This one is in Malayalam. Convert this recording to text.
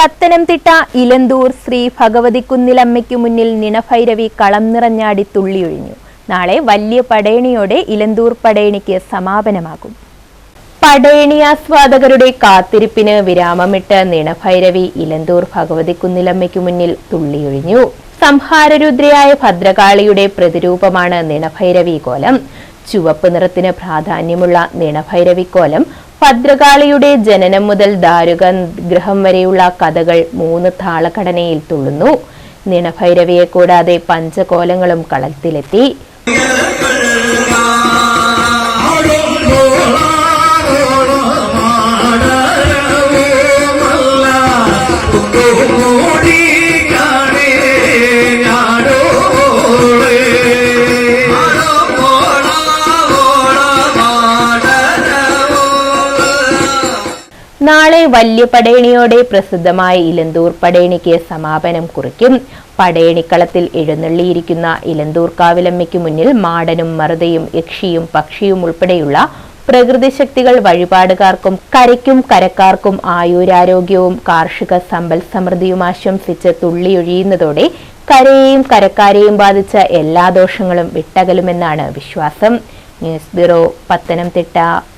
പത്തനംതിട്ട ഇലന്തൂർ ശ്രീ ഭഗവതി കുന്നിലമ്മയ്ക്കു മുന്നിൽ നിണഭൈരവി കളം നിറഞ്ഞാടി തുള്ളിയൊഴിഞ്ഞു. നാളെ വലിയ പടയണിയോടെ ഇലന്തൂർ പടയണിക്ക് സമാപനമാകും. പടയണി ആസ്വാദകരുടെ കാത്തിരിപ്പിന് വിരാമമിട്ട് നിണഭൈരവി ഇലന്തൂർ ഭഗവതി കുന്നിലമ്മയ്ക്കു മുന്നിൽ തുള്ളിയൊഴിഞ്ഞു. സംഹാരരുദ്രയായ ഭദ്രകാളിയുടെ പ്രതിരൂപമാണ് നിണഭൈരവി കോലം. ചുവപ്പ് നിറത്തിന് പ്രാധാന്യമുള്ള നിണഭൈരവി കോലം ഭദ്രകാളിയുടെ ജനനം മുതൽ ദാരുകഗ്രഹം വരെയുള്ള കഥകൾ മൂന്ന് താളഘടനയിൽ തുള്ളുന്നു. നിണഭൈരവിയെ കൂടാതെ പഞ്ചകോലങ്ങളും കളത്തിലെത്തി. നാളെ വലിയ പടയണിയോടെ പ്രസിദ്ധമായ ഇലന്തൂർ പടയണിക്ക് സമാപനം കുറിക്കും. പടയണിക്കളത്തിൽ എഴുന്നള്ളിയിരിക്കുന്ന ഇലന്തൂർ കാവിലമ്മയ്ക്ക് മുന്നിൽ മാടനും മറുതയും യക്ഷിയും പക്ഷിയും ഉൾപ്പെടെയുള്ള പ്രകൃതി ശക്തികൾ വഴിപാടുകാർക്കും കരയ്ക്കും കരക്കാർക്കും ആയുരാരോഗ്യവും കാർഷിക സമ്പൽ സമൃദ്ധിയും ആശംസിച്ച് തുള്ളിയൊഴിയുന്നതോടെ കരയെയും കരക്കാരെയും ബാധിച്ച എല്ലാ ദോഷങ്ങളും വിട്ടകലുമെന്നാണ് വിശ്വാസം. News bureau Pathanamthitta.